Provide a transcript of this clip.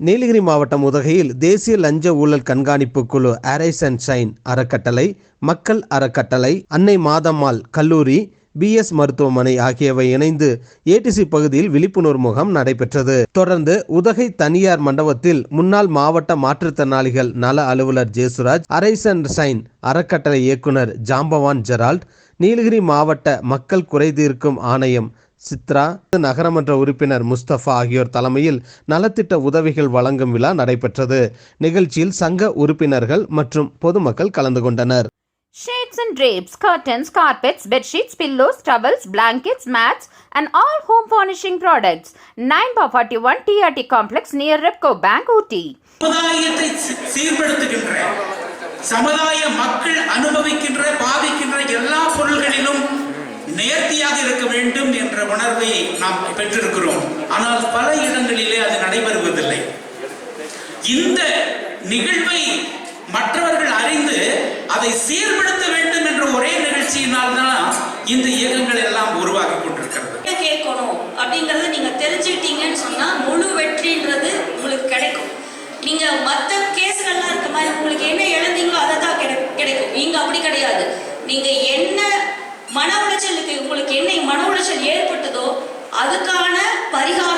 நீலகிரி மாவட்டம் உதகையில் தேசிய லஞ்ச ஊழல் கண்காணிப்பு குழு அரைஸ் அண்ட் ஷைன் அறக்கட்டளை மக்கள் அறக்கட்டளை அன்னை மாதம்மாள் கல்லூரி பிஎஸ் மருத்துவமனை ஆகியவை இணைந்து ஏடிசி பகுதியில் விழிப்புணர்வு முகாம் நடைபெற்றது. தொடர்ந்து உதகை தனியார் மண்டபத்தில் முன்னாள் மாவட்ட மாற்றுத்திறனாளிகள் நல அலுவலர் ஜேசுராஜ் அரைஸ் அண்ட் ஷைன் அறக்கட்டளை இயக்குனர் ஜாம்பவான் ஜெரால்ட் நீலகிரி மாவட்ட மக்கள் குறைதீர்க்கும் ஆணையம் சித்ரா நகரமன்ற உறுப்பினர் முஸ்தபா ஆகியோர் தலைமையில் நலத்திட்ட உதவிகள் வழங்கும் விழா நடைபெற்றது நிகழ்ச்சியில் சங்க உறுப்பினர்கள் மற்றும் பொதுமக்கள் கலந்து கொண்டனர் Shades and drapes, curtains, carpets, bedsheets, pillows, towels, blankets, mats, and all home furnishing products. 9 by 41 TRT Complex near Repco Bank, Ooty. சமுதாய மக்கள் அனுபவிக்கின்ற பாதிக்கின்ற எல்லா பொருள்களிலும் நேர்த்தியாக இருக்க வேண்டும் என்ற உணர்வை நாம் பெற்றிருக்கிறோம். ஆனால் பல இடங்களிலே அது நடைபெறுவதில்லை. இந்த நிகழ்வை மற்றவர்கள் அறிந்து அதை சீர்படுத்த வேண்டும் என்ற ஒரே நிகழ்ச்சியினால் தான் இந்த இயக்கங்கள் எல்லாம் உருவாகி கொண்டிருக்கிறது. கேட்கணும்? அப்படிங்கறத நீங்க தெரிஞ்சுக்கிட்டீங்கன்னு சொன்னா முழு வெற்றின்றது உங்களுக்கு கிடைக்கும். நீங்க மத்த கேஸ்கள்லாம் இருக்க மாதிரி உங்களுக்கு என்ன இழந்தீங்களோ அதை தான் கிடைக்கும். இங்க அப்படி கிடையாது. நீங்க என்ன மன உளைச்சலுக்கு உங்களுக்கு என்ன மன ஏற்பட்டதோ அதுக்கான பரிகாரம்